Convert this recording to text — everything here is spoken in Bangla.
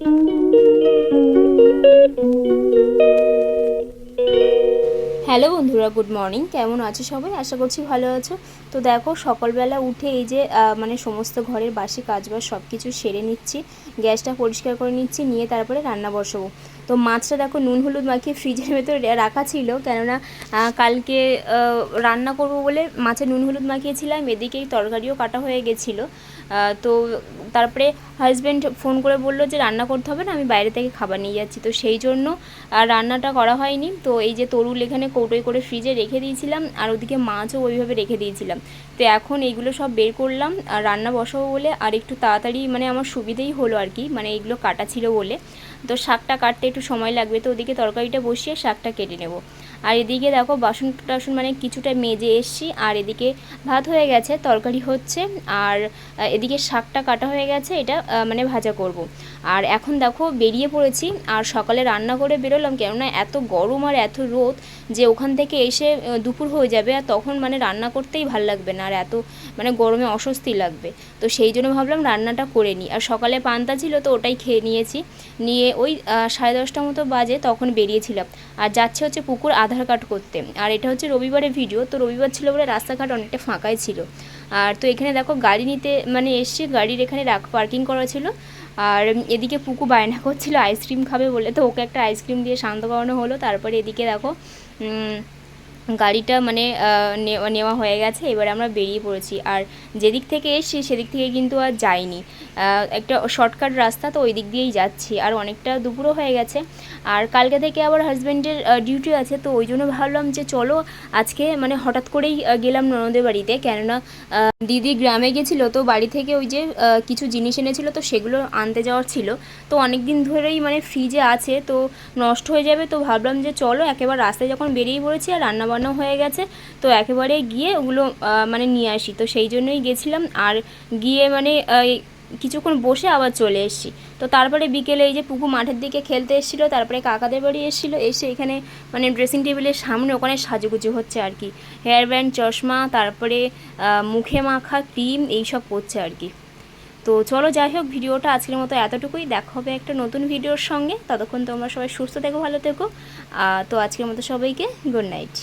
হ্যালো বন্ধুরা, গুড মর্নিং। কেমন আছো সবাই? আশা করছি ভালো আছো। তো দেখো, সকালবেলা উঠে এই যে মানে সমস্ত ঘরের বাসি কাজবাজ সব কিছু সেরে নিচ্ছি। গ্যাসটা পরিষ্কার করে নিচ্ছি, নিয়ে তারপরে রান্না বসাবো। তো মাছটা দেখো নুন হলুদ মাখিয়ে ফ্রিজের ভেতরে রাখা ছিল, কেননা কালকে রান্না করব বলে মাছে নুন হলুদ মাখিয়েছিলাম এদিকেই তরকারিও কাটা হয়ে গেছিল। তো তারপরে হাজব্যান্ড ফোন করে বলল যে, রান্না করতে হবে না, আমি বাইরে থেকে খাবার নিয়ে যাচ্ছি। তো সেই জন্য, আর রান্নাটা করা হয়নি। তো এই যে তরুল এখানে কৌটোয় করে ফ্রিজে রেখে দিয়েছিলাম, আর ওদিকে মাছও ওইভাবে রেখে দিয়েছিলাম। তো এখন এইগুলো সব বের করলাম, আর রান্না বসাবো বলে, আর একটু তাড়াতাড়ি মানে আমার সুবিধেই হলো আর কি মানে এইগুলো কাটা ছিল বলে। তো শাকটা কাটতে একটু সময় লাগবে, তো ওদিকে তরকারিটা বসিয়ে শাকটা কেটে নেব। আর এদিকে দেখো বাসন টাসন মানে কিছুটা মেজে এসছি, আর এদিকে ভাত হয়ে গেছে, তরকারি হচ্ছে, আর এদিকে শাকটা কাটা হয়ে গেছে, এটা মানে ভাজা করব। আর এখন দেখো বেরিয়ে পড়েছি, আর সকালে রান্না করে বেরোলাম, কেননা এত গরম আর এত রোদ যে ওখান থেকে এসে দুপুর হয়ে যাবে, আর তখন মানে রান্না করতেই ভালো লাগবে না, আর এত মানে গরমে অস্বস্তি লাগবে। তো সেই জন্য ভাবলাম রান্নাটা করে নিই। আর সকালে পান্তা ছিল, তো ওটাই খেয়ে নিয়েছি। নিয়ে ওই সাড়ে দশটা মতো বাজে তখন বেরিয়েছিলাম। আর যাচ্ছে হচ্ছে পুকুর আধার কার্ড করতে। আর এটা হচ্ছে রবিবারের ভিডিও তো রবিবার ছিল বলে রাস্তাঘাট অনেকটা ফাঁকাই ছিল। আর তো এখানে দেখো গাড়ি নিতে মানে এসছি, গাড়ির এখানে রাখ পার্কিং করা ছিল। আর এদিকে পুকু বায়না করছিল আইসক্রিম খাবে বলে। তো ওকে একটা আইসক্রিম দিয়ে শান্ত করানো হলো। তারপরে এদিকে দেখো গাড়িটা মানে নেওয়া হয়ে গেছে, এবারে আমরা বেরিয়ে পড়েছি। আর যেদিক থেকে এসছি, সেদিক থেকে কিন্তু আর যাইনি। একটা শর্টকাট রাস্তা, তো ওই দিক দিয়েই যাচ্ছি। আর অনেকটা দুপুরও হয়ে গেছে। আর কালকে থেকে আবার হাজব্যান্ডের ডিউটি আছে, তো ওই জন্য ভাবলাম যে চলো, আজকে মানে হঠাৎ করেই গেলাম ননদের বাড়িতে। কেননা দিদি গ্রামে গেছিল, তো বাড়ি থেকে ওই যে কিছু জিনিস এনেছিল, তো সেগুলো আনতে যাওয়ার ছিল। তো অনেক দিন ধরেই মানে ফ্রিজে আছে, তো নষ্ট হয়ে যাবে, তো ভাবলাম যে চলো, একেবারে রাস্তায় যখন বেরিয়ে পড়েছি, আর রান্নাবান্নাও হয়ে গেছে। তো একেবারে গিয়ে ওগুলো মানে নিয়ে আসি। তো সেই জন্যই গেছিলাম আর গিয়ে মানে কিছুক্ষণ বসে আবার চলে এসেছি। তো তারপরে বিকেলে এই যে পুকু মাঠের দিকে খেলতে এসেছিল, তারপরে কাকাদের বাড়ি এসেছিল, এসে এখানে মানে ড্রেসিং টেবিলের সামনে ওখানে সাজুগুজু হচ্ছে আর কি। হেয়ার ব্যান্ড চশমা, তারপরে মুখে মাখা ক্রিম এইসব করছে আর কি। তো চলো যাই হোক, ভিডিওটা আজকের মতো এতটুকুই। দেখা হবে একটা নতুন ভিডিওর সঙ্গে। ততক্ষণ তোমরা সবাই সুস্থ থেকো, ভালো থেকো। তো আজকের মতো সবাইকে গুড নাইট